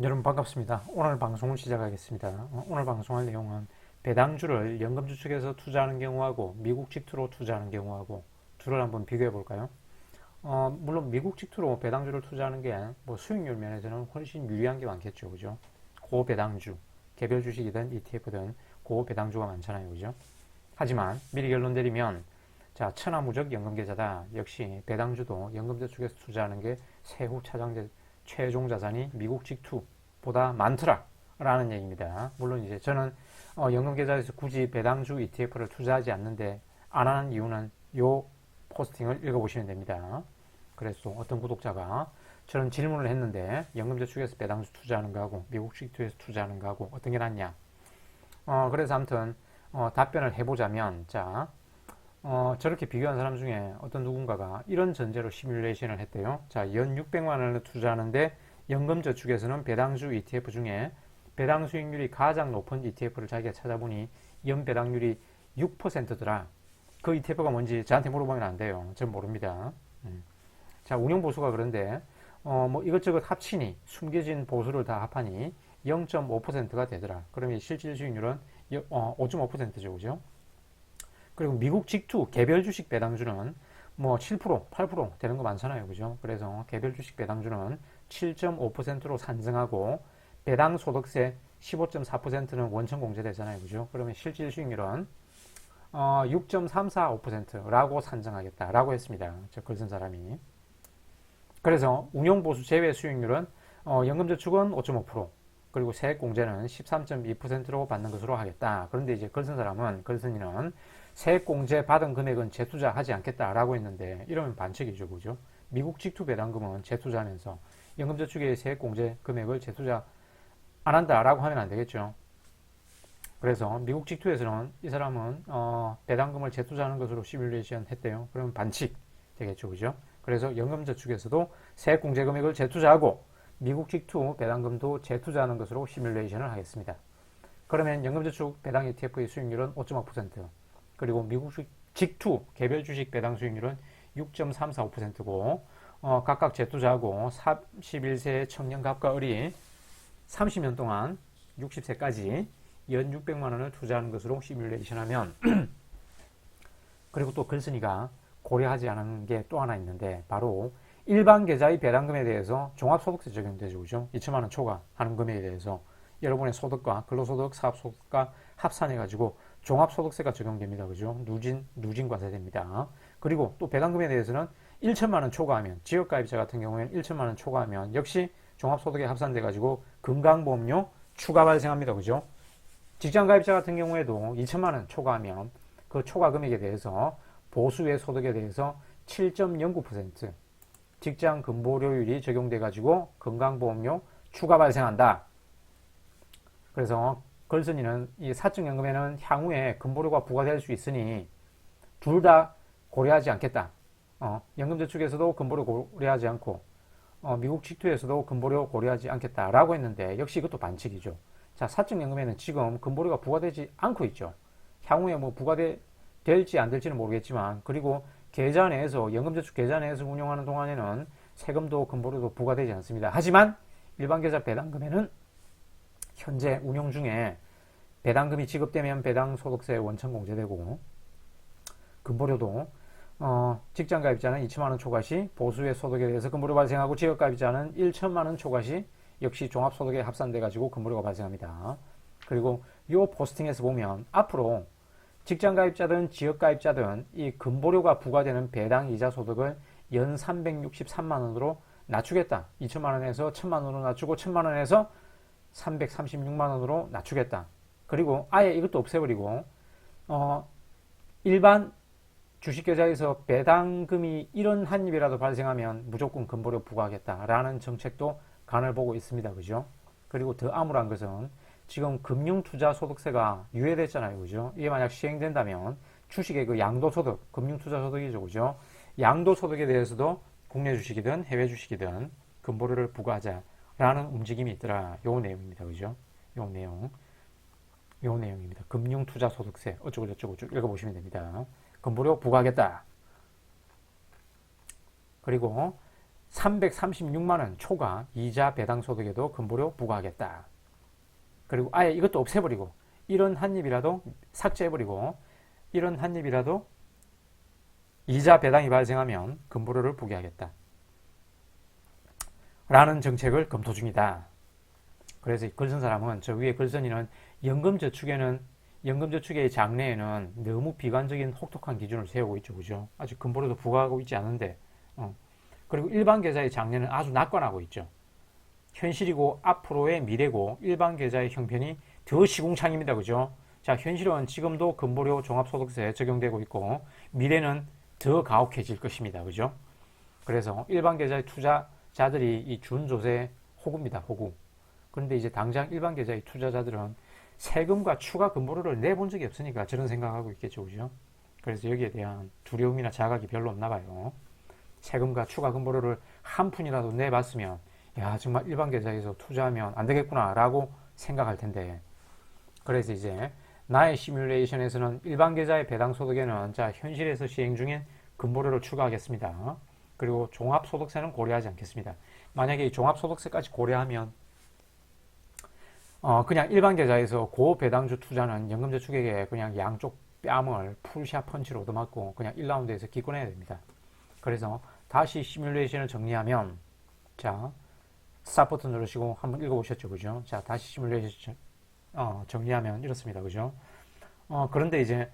여러분 반갑습니다. 오늘 방송을 시작하겠습니다. 어, 오늘 방송할 내용은 배당주를 연금주 측에서 투자하는 경우하고 미국 직투로 투자하는 경우하고 둘을 한번 비교해 볼까요? 어, 물론 미국 직투로 배당주를 투자하는 게 뭐 수익률 면에서는 훨씬 유리한 게 많겠죠. 그죠? 고배당주, 개별 주식이든 ETF든 고배당주가 많잖아요. 그죠? 하지만 미리 결론 내리면 자, 천하무적 연금계좌다. 역시 배당주도 연금제 쪽에서 투자하는 게 세후 차장제 최종 자산이 미국 직투보다 많더라라는 얘기입니다. 물론 이제 저는 어, 연금 계좌에서 굳이 배당주 ETF를 투자하지 않는데 안 하는 이유는 요 포스팅을 읽어보시면 됩니다. 그래서 또 어떤 구독자가 저는 질문을 했는데 연금저축에서 배당주 투자하는 거하고 미국 직투에서 투자하는 거하고 어떤 게 낫냐? 어, 그래서 아무튼 어, 답변을 해보자면 자 어, 저렇게 비교한 사람 중에 어떤 누군가가 이런 전제로 시뮬레이션을 했대요. 자, 연 600만 원을 투자하는데 연금 저축에서는 배당주 ETF 중에 배당 수익률이 가장 높은 ETF를 자기가 찾아보니 연 배당률이 6%더라. 그 ETF가 뭔지 저한테 물어보면 안 돼요. 전 모릅니다. 음. 자, 운용 보수가 그런데 어, 뭐 이것저것 합치니 숨겨진 보수를 다 합하니 0.5%가 되더라. 그러면 실질 수익률은 어, 5.5%죠, 그죠? 그리고 미국 직투 개별 주식 배당주는 뭐 7%, 8% 되는 거 많잖아요. 그죠? 그래서 개별 주식 배당주는 7.5%로 산정하고 배당 소득세 15.4%는 원천 공제되잖아요. 그죠? 그러면 실질 수익률은 어, 6.345%라고 산정하겠다라고 했습니다. 저 글 쓴 사람이. 그래서 운용보수 제외 수익률은 어, 연금저축은 5.5% 그리고 세액공제는 13.2%로 받는 것으로 하겠다. 그런데 이제 글 쓴 사람은 글쓴이는 세액 공제 받은 금액은 재투자하지 않겠다라고 했는데 이러면 반칙이죠. 그죠? 미국 직투 배당금은 재투자하면서 연금저축의 세액 공제 금액을 재투자 안 한다라고 하면 안 되겠죠. 그래서 미국 직투에서는 이 사람은 어, 배당금을 재투자하는 것으로 시뮬레이션 했대요. 그러면 반칙 되겠죠. 그죠? 그래서 연금저축에서도 세액 공제 금액을 재투자하고 미국 직투 배당금도 재투자하는 것으로 시뮬레이션을 하겠습니다. 그러면 연금저축 배당 ETF의 수익률은 5.5%, 그리고 미국 직투 개별 주식 배당 수익률은 6.345%고 어, 각각 재투자하고 31세 청년 갑과 을이 30년 동안 60세까지 연 600만 원을 투자하는 것으로 시뮬레이션하면 그리고 또 글쓴이가 고려하지 않은 게 또 하나 있는데 바로 일반 계좌의 배당금에 대해서 종합소득세 적용되죠. 그죠? 2천만 원 초과하는 금액에 대해서 여러분의 소득과 근로소득, 사업소득과 합산해가지고 종합소득세가 적용됩니다. 그죠? 누진, 누진과세됩니다. 그리고 또 배당금에 대해서는 1천만 원 초과하면, 지역가입자 같은 경우에는 1천만 원 초과하면 역시 종합소득에 합산돼가지고 건강보험료 추가 발생합니다. 그죠? 직장가입자 같은 경우에도 2천만 원 초과하면 그 초과 금액에 대해서 보수의 소득에 대해서 7.09% 직장 근보료율이 적용돼가지고 건강보험료 추가 발생한다. 그래서 걸선이는 이 사적연금에는 향후에 근보료가 부과될 수 있으니 둘 다 고려하지 않겠다. 어, 연금저축에서도 근보료 고려하지 않고 어, 미국 직투에서도 근보료 고려하지 않겠다라고 했는데 역시 이것도 반칙이죠. 자, 사적연금에는 지금 근보료가 부과되지 않고 있죠. 향후에 뭐 부과될지 안 될지는 모르겠지만 그리고 계좌 내에서 연금저축 계좌 내에서 운영하는 동안에는 세금도 근보료도 부과되지 않습니다. 하지만 일반 계좌 배당금에는 현재 운용 중에 배당금이 지급되면 배당 소득세 원천 공제되고 근보료도 어, 직장 가입자는 2천만 원 초과시 보수의 소득에 대해서 근보료 발생하고 지역 가입자는 1천만 원 초과시 역시 종합소득에 합산돼 가지고 근보료가 발생합니다. 그리고 이 포스팅에서 보면 앞으로 직장 가입자든 지역 가입자든 이 근보료가 부과되는 배당 이자 소득을 연 363만 원으로 낮추겠다. 2천만 원에서 1천만 원으로 낮추고 1천만 원에서 336만 원으로 낮추겠다. 그리고 아예 이것도 없애버리고 어, 일반 주식계좌에서 배당금이 이런 한 입이라도 발생하면 무조건 근보료 부과하겠다라는 정책도 간을 보고 있습니다. 그죠? 그리고 더 암울한 것은 지금 금융투자소득세가 유예됐잖아요. 그죠? 이게 만약 시행된다면 주식의 그 양도소득, 금융투자소득이죠. 그죠? 양도소득에 대해서도 국내 주식이든 해외 주식이든 근보료를 부과하자라는 움직임이 있더라. 요 내용입니다. 그죠? 요 내용. 요 내용입니다. 금융투자소득세 어쩌고 저쩌고 쭉 읽어보시면 됩니다. 근보료 부과하겠다. 그리고 336만 원 초과 이자 배당 소득에도 근보료 부과하겠다. 그리고 아예 이것도 없애버리고 이런 한 입이라도 삭제해버리고 이런 한 입이라도 이자 배당이 발생하면 근보료를 부과하겠다. 라는 정책을 검토 중이다. 그래서 글쓴 사람은 저 위에 글쓴이는 연금저축에는 연금저축의 장래에는 너무 비관적인 혹독한 기준을 세우고 있죠. 그죠? 아직 근보료도 부과하고 있지 않은데 어. 그리고 일반 계좌의 장래는 아주 낙관하고 있죠. 현실이고 앞으로의 미래고 일반 계좌의 형편이 더 시궁창입니다. 그죠? 자, 현실은 지금도 근보료 종합소득세 적용되고 있고 미래는 더 가혹해질 것입니다. 그죠? 그래서 일반 계좌의 투자자들이 이 준조세 호구입니다. 호구. 그런데 이제 당장 일반 계좌의 투자자들은 세금과 추가 근보료를 내본 적이 없으니까 저런 생각하고 있겠죠. 그죠? 그래서 여기에 대한 두려움이나 자각이 별로 없나 봐요. 세금과 추가 근보료를 한 푼이라도 내봤으면 야 정말 일반 계좌에서 투자하면 안 되겠구나 라고 생각할 텐데 그래서 이제 나의 시뮬레이션에서는 일반 계좌의 배당 소득에는 자 현실에서 시행 중인 근보료를 추가하겠습니다. 그리고 종합소득세는 고려하지 않겠습니다. 만약에 종합소득세까지 고려하면 어 그냥 일반 계좌에서 고배당주 투자는 연금저축에게 그냥 양쪽 뺨을 풀샷 펀치로 얻어맞고 그냥 1라운드에서 기권해야 됩니다. 그래서 다시 시뮬레이션을 정리하면 자 스탑 버튼 누르시고 한번 읽어보셨죠 그죠 자 다시 시뮬레이션 어, 정리하면 이렇습니다 그죠 어, 그런데 이제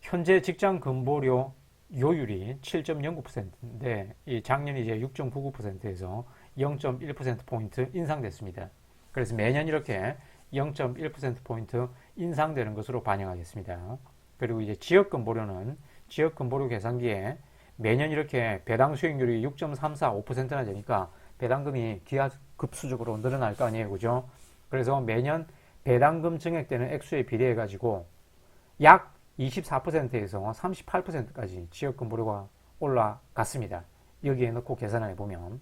현재 직장 근보료 요율이 7.09%인데 이 작년 이제 6.99%에서 0.1%포인트 인상됐습니다. 그래서 매년 이렇게 0.1%포인트 인상되는 것으로 반영하겠습니다. 그리고 이제 지역근보료는 지역근보료 계산기에 매년 이렇게 배당 수익률이 6.345%나 되니까 배당금이 기하급수적으로 늘어날 거 아니에요. 그죠? 그래서 매년 배당금 증액되는 액수에 비례해 가지고 약 24%에서 38%까지 지역근보료가 올라갔습니다. 여기에 넣고 계산해 보면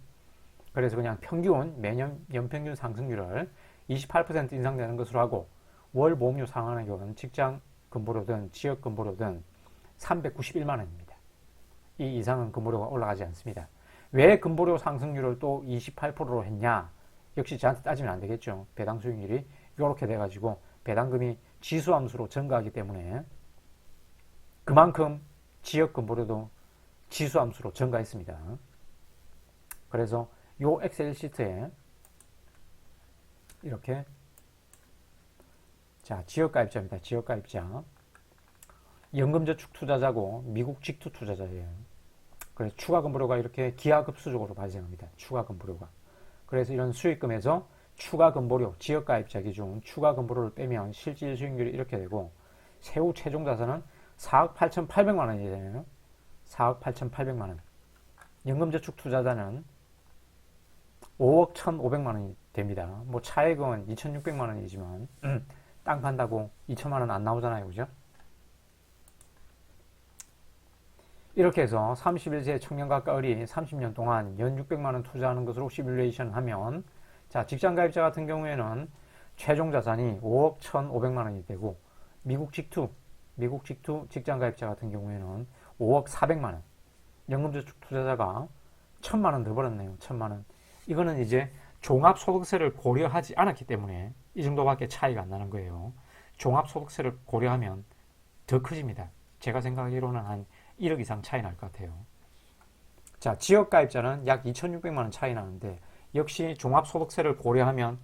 그래서 그냥 평균 매년 연평균 상승률을 28% 인상되는 것으로 하고 월 보험료 상환의 경우는 직장 근보료든 지역 근보료든 391만 원입니다. 이 이상은 근보료가 올라가지 않습니다. 왜 근보료 상승률을 또 28%로 했냐? 역시 저한테 따지면 안 되겠죠. 배당 수익률이 이렇게 돼가지고 배당금이 지수함수로 증가하기 때문에 그만큼 지역 근보료도 지수함수로 증가했습니다. 그래서 요 엑셀 시트에 이렇게 자 지역가입자입니다. 지역가입자 연금저축 투자자고 미국 직투 투자자예요. 그래서 추가금보료가 이렇게 기하급수적으로 발생합니다. 추가금보료가. 그래서 이런 수익금에서 추가금보료, 지역가입자 기준 추가금보료를 빼면 실질 수익률이 이렇게 되고 세후 최종 자산은 4억 8,800만 원이 되네요. 4억 8,800만 원. 연금저축 투자자는 5억 1,500만 원이 됩니다. 뭐 차액은 2,600만 원이지만 음, 땅 판다고 2천만 원 안 나오잖아요. 그죠? 이렇게 해서 31세 청년과 어린 30년 동안 연 600만 원 투자하는 것으로 시뮬레이션 하면 자, 직장 가입자 같은 경우에는 최종 자산이 5억 1,500만 원이 되고 미국 직투 미국 직투 직장 가입자 같은 경우에는 5억 400만 원. 연금저축 투자자가 1000만 원 더 벌었네요. 1000만 원. 이거는 이제 종합소득세를 고려하지 않았기 때문에 이 정도밖에 차이가 안 나는 거예요. 종합소득세를 고려하면 더 커집니다. 제가 생각하기로는 한 1억 이상 차이 날 것 같아요. 자, 지역가입자는 약 2,600만 원 차이 나는데 역시 종합소득세를 고려하면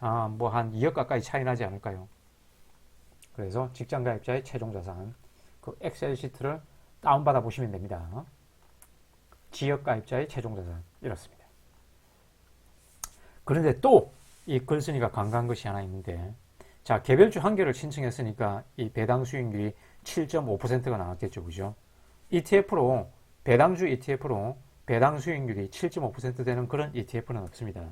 아, 뭐한 2억 가까이 차이 나지 않을까요? 그래서 직장가입자의 최종자산 그 엑셀 시트를 다운받아 보시면 됩니다. 지역가입자의 최종자산 이렇습니다. 그런데 또 이 글쓴이가 강조한 것이 하나 있는데 자 개별주 한 개를 신청했으니까 이 배당 수익률이 7.5%가 나왔겠죠. 그죠? ETF로 배당주 ETF로 배당 수익률이 7.5% 되는 그런 ETF는 없습니다.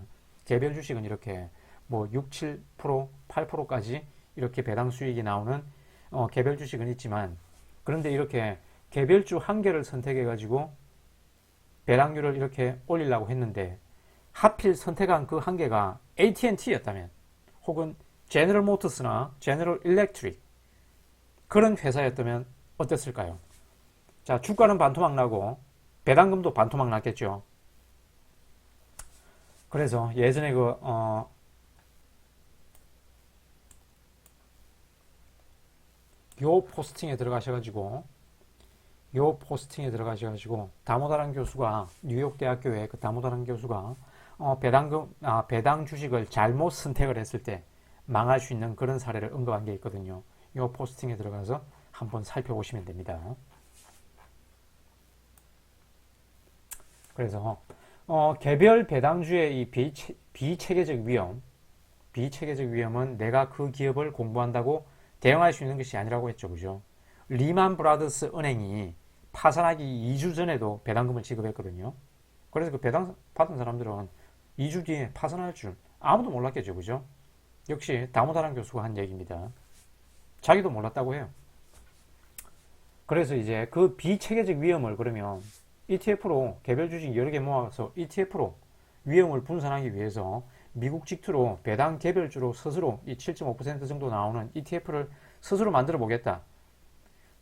개별 주식은 이렇게 뭐 6, 7%, 8%까지 이렇게 배당 수익이 나오는 어, 개별 주식은 있지만 그런데 이렇게 개별주 한 개를 선택해 가지고 배당률을 이렇게 올리려고 했는데 하필 선택한 그한 개가 AT&T였다면 혹은 제너럴 모터스나 제너럴 일렉트릭 그런 회사였다면 어땠을까요? 자, 주가는 반토막 나고 배당금도 반토막 났겠죠. 그래서 예전에 그, 어, 요 포스팅에 들어가셔가지고, 요 포스팅에 들어가셔가지고, 다모다란 교수가, 뉴욕 대학교의 그 다모다란 교수가, 어, 배당, 아, 배당 주식을 잘못 선택을 했을 때 망할 수 있는 그런 사례를 언급한 게 있거든요. 요 포스팅에 들어가서 한번 살펴보시면 됩니다. 그래서 어, 개별 배당주의 이 비체, 비체계적 위험, 비체계적 위험은 내가 그 기업을 공부한다고 대응할 수 있는 것이 아니라고 했죠, 그죠? 리만 브라더스 은행이 파산하기 2주 전에도 배당금을 지급했거든요. 그래서 그 배당 받은 사람들은 2주 뒤에 파산할 줄 아무도 몰랐겠죠, 그죠? 역시 다모다란 교수가 한 얘기입니다. 자기도 몰랐다고 해요. 그래서 이제 그 비체계적 위험을 그러면 ETF로 개별 주식 여러 개 모아서 ETF로 위험을 분산하기 위해서 미국 직투로 배당 개별주로 스스로 이 7.5% 정도 나오는 ETF를 스스로 만들어 보겠다.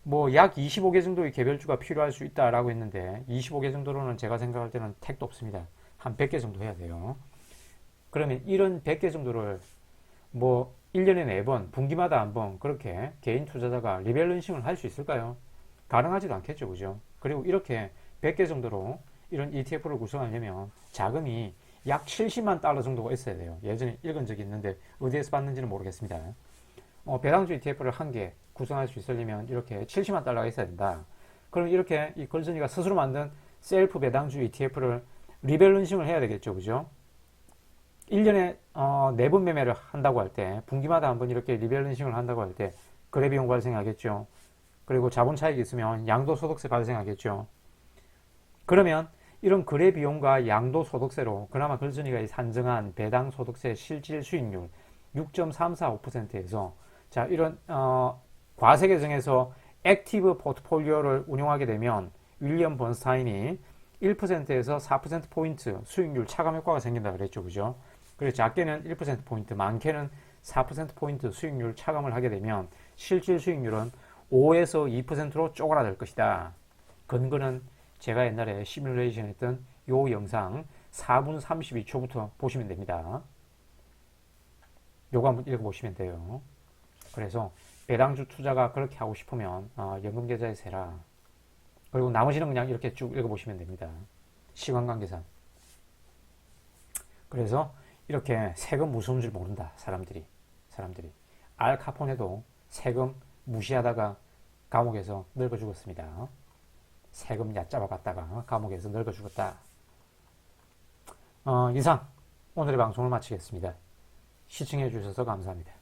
뭐 약 25개 정도의 개별주가 필요할 수 있다라고 했는데 25개 정도로는 제가 생각할 때는 택도 없습니다. 한 100개 정도 해야 돼요. 그러면 이런 100개 정도를 뭐 1년에 4번, 분기마다 한 번 그렇게 개인 투자자가 리밸런싱을 할 수 있을까요? 가능하지도 않겠죠. 그죠? 그리고 이렇게 100개 정도로 이런 ETF를 구성하려면 자금이 약 70만 달러 정도가 있어야 돼요. 예전에 읽은 적이 있는데 어디에서 봤는지는 모르겠습니다. 어, 배당주 ETF를 한 개 구성할 수 있으려면 이렇게 70만 달러가 있어야 된다. 그럼 이렇게 이 걸슨이가 스스로 만든 셀프 배당주 ETF를 리밸런싱을 해야 되겠죠. 그죠? 1년에 어, 4번 매매를 한다고 할 때 분기마다 한 번 이렇게 리밸런싱을 한다고 할 때 거래 비용 발생하겠죠. 그리고 자본 차익이 있으면 양도소득세 발생하겠죠. 그러면 이런 거래 비용과 양도소득세로 그나마 걸준이가 산정한 배당 소득세 실질 수익률 6.345%에서 자 이런 어, 과세 계정에서 액티브 포트폴리오를 운용하게 되면 윌리엄 번스타인이 1%에서 4%포인트 수익률 차감 효과가 생긴다 그랬죠. 그죠? 그래서 작게는 1%포인트, 많게는 4%포인트 수익률 차감을 하게 되면 실질 수익률은 5에서 2%로 쪼그라들 것이다. 근거는 제가 옛날에 시뮬레이션 했던 요 영상 4분 32초부터 보시면 됩니다. 요거 한번 읽어보시면 돼요. 그래서 배당주 투자가 그렇게 하고 싶으면 어, 연금계좌에 세라. 그리고 나머지는 그냥 이렇게 쭉 읽어보시면 됩니다. 시간 관계상. 그래서 이렇게 세금 무서운 줄 모른다. 사람들이. 사람들이. 알 카포네도 세금 무시하다가 감옥에서 늙어 죽었습니다. 세금 얕잡아 갔다가 감옥에서 늙어 죽었다. 어, 이상 오늘의 방송을 마치겠습니다. 시청해 주셔서 감사합니다.